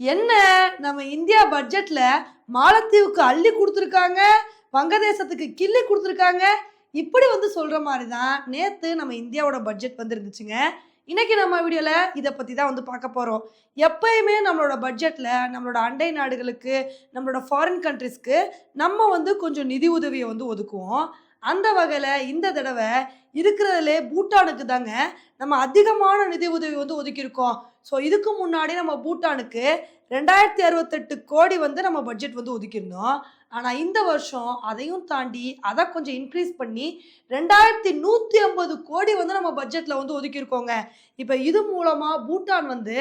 என்ன? நம்ம இந்தியா பட்ஜெட்ல மாலத்தீவுக்கு அள்ளி கொடுத்துருக்காங்க வங்கதேசத்துக்கு கிள்ளி கொடுத்துருக்காங்க. இப்படி வந்து சொல்கிற மாதிரி தான் நேற்று நம்ம இந்தியாவோட பட்ஜெட் வந்துருந்துச்சுங்க. இன்றைக்கி நம்ம வீடியோவில் இதை பற்றி தான் வந்து பார்க்க போகிறோம் எப்பயுமே நம்மளோட பட்ஜெட்டில் நம்மளோட அண்டை நாடுகளுக்கு நம்மளோட ஃபாரின் கண்ட்ரிஸ்க்கு நம்ம வந்து கொஞ்சம் நிதி உதவியை வந்து ஒதுக்குவோம். அந்த வகையில் இந்த தடவை இருக்கிறதுலே பூட்டானுக்கு தாங்க நம்ம அதிகமான நிதி உதவி வந்து ஒதுக்கியிருக்கோம். ஸோ இதுக்கு முன்னாடி நம்ம பூட்டானுக்கு ரெண்டாயிரத்தி அறுபத்தெட்டு கோடி வந்து நம்ம பட்ஜெட் வந்து ஒதுக்கியிருந்தோம். ஆனால் இந்த வருஷம் அதையும் தாண்டி அதை கொஞ்சம் இன்க்ரீஸ் பண்ணி ரெண்டாயிரத்தி நூற்றி ஐம்பது கோடி வந்து நம்ம பட்ஜெட்டில் வந்து ஒதுக்கியிருக்கோங்க. இப்போ இது மூலமாக பூட்டான் வந்து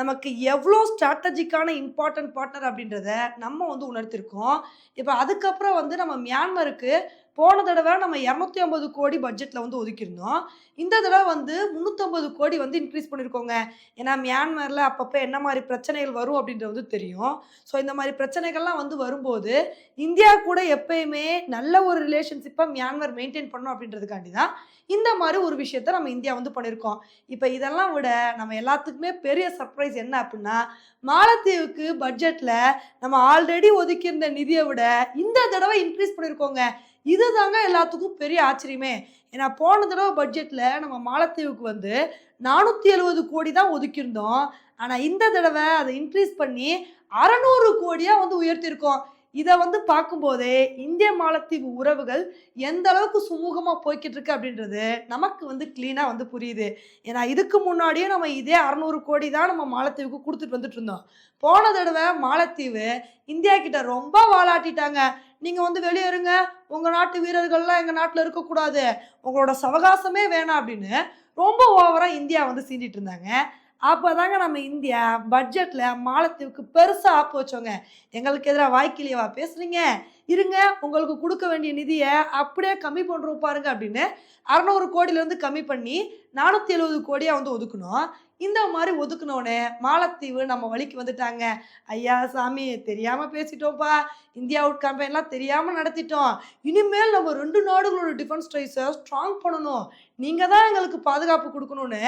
நமக்கு எவ்வளோ ஸ்ட்ராட்டஜிக்கான இம்பார்ட்டன்ட் பார்ட்னர் அப்படின்றத நம்ம வந்து உணர்த்திருக்கோம். இப்போ அதுக்கப்புறம் வந்து நம்ம மியான்மருக்கு போன தடவை நம்ம இரநூத்தி ஐம்பது கோடி பட்ஜெட்டில் வந்து ஒதுக்கியிருந்தோம். இந்த தடவை வந்து முந்நூற்றம்பது கோடி வந்து இன்க்ரீஸ் பண்ணியிருக்கோங்க. ஏன்னா மியான்மரில் அப்பப்போ என்ன மாதிரி பிரச்சனைகள் வரும் அப்படின்னு அப்படின்றது வந்து தெரியும். ஸோ இந்த மாதிரி பிரச்சனைகள்லாம் வந்து வரும்போது இந்தியா கூட எப்பயுமே நல்ல ஒரு ரிலேஷன்ஷிப்பை மியான்மர் மெயின்டைன் பண்ணணும் அப்படின்றதுக்காண்டி தான் இந்த மாதிரி ஒரு விஷயத்த நம்ம இந்தியா வந்து பண்ணியிருக்கோம் இப்போ இதெல்லாம் விட நம்ம எல்லாத்துக்குமே பெரிய சர்ப்ரைஸ் என்ன அப்படின்னா மாலத்தீவுக்கு பட்ஜெட்டில் நம்ம ஆல்ரெடி ஒதுக்கியிருந்த நிதியை விட இந்த தடவை இன்க்ரீஸ் பண்ணியிருக்கோங்க இதுதாங்க எல்லாத்துக்கும் பெரிய ஆச்சரியமே. ஏன்னா போன தடவை பட்ஜெட்டில் நம்ம மாலத்தீவுக்கு வந்து நானூற்றி எழுபது கோடி தான் ஒதுக்கியிருந்தோம். ஆனால் இந்த தடவை அதை இன்க்ரீஸ் பண்ணி அறநூறு கோடியாக வந்து உயர்த்தியிருக்கோம். இதை வந்து பார்க்கும்போதே இந்திய மாலத்தீவு உறவுகள் எந்த அளவுக்கு சுமூகமாக போய்கிட்டு இருக்கு அப்படின்றது நமக்கு வந்து க்ளீனாக வந்து புரியுது. ஏன்னா இதுக்கு முன்னாடியே நம்ம இதே அறநூறு கோடி தான் நம்ம மாலத்தீவுக்கு கொடுத்துட்டு வந்துட்டு இருந்தோம். போன தடவை மாலத்தீவு இந்தியா கிட்ட ரொம்ப வாலாட்டிட்டாங்க. நீங்கள் வந்து வெளியே இருங்க. உங்கள் நாட்டு வீரர்கள்லாம் எங்கள் நாட்டில் இருக்கக்கூடாது. உங்களோட சவகாசமே வேணாம் அப்படின்னு ரொம்ப ஓவராக இந்தியா வந்து சீண்டிட்டு இருந்தாங்க. அப்போ தாங்க நம்ம இந்தியா பட்ஜெட்டில் மாலத்தீவுக்கு பெருசாக ஆப்பு வச்சோங்க. எங்களுக்கு எதிராக வாய்க்கிலியவா பேசுகிறீங்க இருங்க உங்களுக்கு கொடுக்க வேண்டிய நிதியை அப்படியே கம்மி பண்ணுறோம் பாருங்க அப்படின்னு அறநூறு கோடியிலேருந்து கம்மி பண்ணி நானூற்றி எழுபது கோடியாக வந்து ஒதுக்கணும். இந்த மாதிரி ஒதுக்குனோடனே மாலத்தீவு நம்ம வழிக்கு வந்துட்டாங்க. ஐயா சாமி தெரியாமல் பேசிட்டோம்ப்பா. இந்தியா அவுட் கேம்பெயின்லாம் தெரியாமல் நடத்திட்டோம். இனிமேல் நம்ம ரெண்டு நாடுகளோட டிஃபென்ஸ் ஸ்ட்ரைஸை ஸ்ட்ராங் பண்ணணும். நீங்கள் தான் எங்களுக்கு பாதுகாப்பு கொடுக்கணும்னு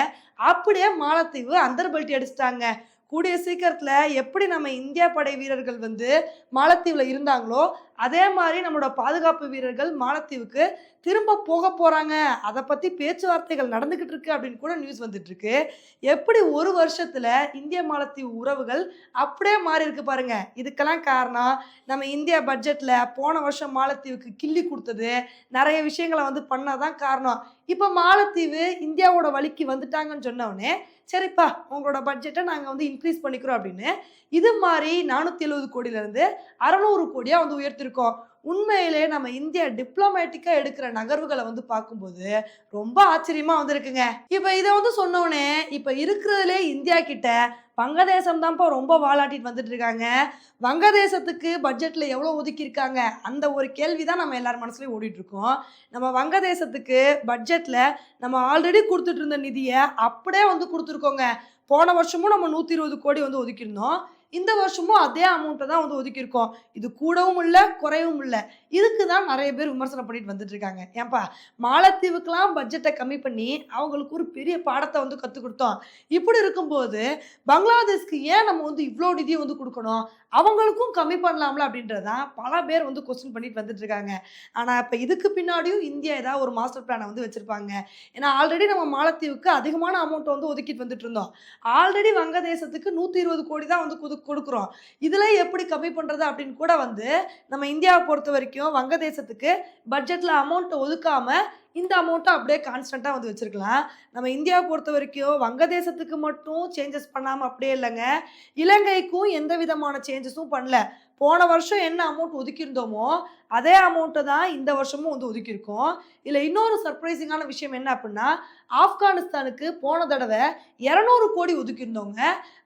அப்படியே மாலத்தீவு அந்தர்பல்ட்டி அடிச்சிட்டாங்க. கூடிய சீக்கிரத்தில் எப்படி நம்ம இந்தியா படை வீரர்கள் வந்து மாலத்தீவில் இருந்தாங்களோ அதே மாதிரி நம்மளோட பாதுகாப்பு வீரர்கள் மாலத்தீவுக்கு திரும்ப போக போகிறாங்க அதை பற்றி பேச்சுவார்த்தைகள் நடந்துக்கிட்டு இருக்கு அப்படின்னு கூட நியூஸ் வந்துட்டுருக்கு எப்படி ஒரு வருஷத்தில் இந்திய மாலத்தீவு உறவுகள் அப்படியே மாறி இருக்கு பாருங்க. இதுக்கெல்லாம் காரணம் நம்ம இந்தியா பட்ஜெட்டில் போன வருஷம் மாலத்தீவுக்கு கிள்ளி கொடுத்தது நிறைய விஷயங்களை வந்து பண்ணதான் காரணம். இப்போ மாலத்தீவு இந்தியாவோட வழிக்கு வந்துட்டாங்கன்னு சொன்னோடனே சரிப்பா உங்களோட பட்ஜெட்டை நாங்கள் வந்து இன்க்ரீஸ் பண்ணிக்கிறோம் அப்படின்னு. இது மாதிரி நானூற்றி எழுபது கோடியிலேருந்து அறநூறு கோடியாக வந்து உயர்த்திருக்கோம். உண்மையிலே நம்ம இந்தியா டிப்ளமேட்டிக்காக எடுக்கிற நகர்வுகளை வந்து பார்க்கும்போது ரொம்ப ஆச்சரியமாக வந்திருக்குங்க. இப்போ இதை வந்து சொன்னோடனே இப்போ இருக்கிறதுலே இந்தியா கிட்ட வங்கதேசம் தான்ப்பா ரொம்ப வாலாட்டிட்டு வந்துட்டு இருக்காங்க வங்கதேசத்துக்கு பட்ஜெட்டில் எவ்வளோ ஒதுக்கியிருக்காங்க? அந்த ஒரு கேள்வி தான் நம்ம எல்லார் மனசுலையும் ஓடிட்டுருக்கோம். நம்ம வங்கதேசத்துக்கு பட்ஜெட்டில் நம்ம ஆல்ரெடி கொடுத்துட்டு இருந்த நிதியை அப்படியே வந்து கொடுத்துருக்கோங்க. போன வருஷமும் நம்ம நூற்றி இருபது கோடி வந்து ஒதுக்கியிருந்தோம். இந்த வருஷமும் அதே அமௌண்ட்டை தான் வந்து ஒதுக்கியிருக்கோம். இது கூடவும் இல்லை குறையவும் இல்லை. இதுக்கு தான் நிறைய பேர் விமர்சனம் பண்ணிட்டு வந்துட்டு இருக்காங்க. ஏன்பா மாலத்தீவுக்கெல்லாம் பட்ஜெட்டை கம்மி பண்ணி அவங்களுக்கு ஒரு பெரிய பாடத்தை வந்து கற்றுக் கொடுத்தோம். இப்படி இருக்கும்போது பங்களாதேஷ்க்கு ஏன் நம்ம வந்து இவ்வளோ நிதியை வந்து கொடுக்கணும்? அவங்களுக்கும் கம்மி பண்ணலாம்ல அப்படின்றதான் பல பேர் வந்து கொஸ்டின் பண்ணிட்டு வந்துட்டு இருக்காங்க. ஆனால் இப்போ இதுக்கு பின்னாடியும் இந்தியா ஏதாவது ஒரு மாஸ்டர் பிளானை வந்து வச்சுருப்பாங்க. ஏன்னா ஆல்ரெடி நம்ம மாலத்தீவுக்கு அதிகமான அமௌண்ட்டை வந்து ஒதுக்கிட்டு வந்துட்டு இருந்தோம். ஆல்ரெடி வங்கதேசத்துக்கு நூற்றி இருபது கோடி தான் வந்து கொடு கொடுக்குறோம். இதில் எப்படி கம்மி பண்ணுறது அப்படின்னு கூட வந்து நம்ம இந்தியாவை பொறுத்த வரைக்கும் வங்கதேசத்துக்கு பட்ஜெட்டில் அமௌண்ட்டை ஒதுக்காமல் இந்த அமௌண்ட்டை அப்படியே கான்ஸ்டண்ட்டாக வந்து வச்சுருக்கலாம். நம்ம இந்தியாவை பொறுத்த வரைக்கும் வங்கதேசத்துக்கு மட்டும் சேஞ்சஸ் பண்ணாமல் அப்படியே இல்லைங்க. இலங்கைக்கும் எந்த விதமான சேஞ்சஸும் பண்ணல. போன வருஷம் என்ன அமௌண்ட் ஒதுக்கியிருந்தோமோ அதே அமௌண்ட்டை தான் இந்த வருஷமும் வந்து ஒதுக்கியிருக்கோம். இல்லை இன்னொரு சர்ப்ரைசிங்கான விஷயம் என்ன அப்படின்னா ஆப்கானிஸ்தானுக்கு போன தடவை இரநூறு கோடி ஒதுக்கியிருந்தோங்க.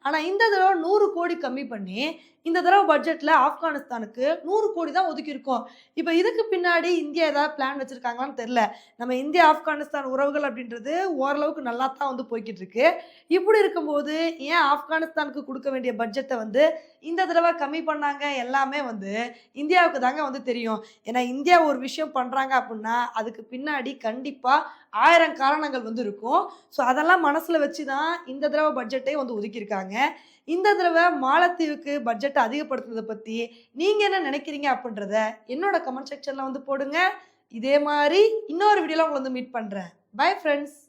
ஆனால் இந்த தடவை நூறு கோடி கம்மி பண்ணி இந்த தடவை பட்ஜெட்டில் ஆப்கானிஸ்தானுக்கு நூறு கோடி தான் ஒதுக்கியிருக்கோம். இப்போ இதுக்கு பின்னாடி இந்தியா ஏதாவது பிளான் வச்சுருக்காங்களான்னு தெரில நம்ம இந்தியா ஆப்கானிஸ்தான் உறவுகள் அப்படின்றது ஓரளவுக்கு நல்லா தான் வந்து போய்கிட்டு இருக்கு இப்படி இருக்கும்போது ஏன் ஆப்கானிஸ்தானுக்கு கொடுக்க வேண்டிய பட்ஜெட்டை வந்து இந்த தடவை கம்மி பண்ணாங்க? எல்லாமே வந்து இந்தியாவுக்கு தாங்க வந்து தெரியும். ஏன்னா இந்தியா ஒரு விஷயம் பண்ணுறாங்க அப்படின்னா அதுக்கு பின்னாடி கண்டிப்பாக ஆயிரம் காரணங்கள் வந்து இருக்கும். ஸோ அதெல்லாம் மனசில் வச்சு தான் இந்த தடவை பட்ஜெட்டே வந்து ஒதுக்கியிருக்காங்க. இந்த தடவை மாலத்தீவுக்கு பட்ஜெட்டை அதிகப்படுத்துறதை பற்றி நீங்கள் என்ன நினைக்கிறீங்க அப்படின்றத என்னோட கமெண்ட் செக்ஷனில் வந்து போடுங்க. இதே மாதிரி இன்னொரு வீடியோவில் உங்களை வந்து மீட் பண்ணுறேன் பை ஃப்ரெண்ட்ஸ்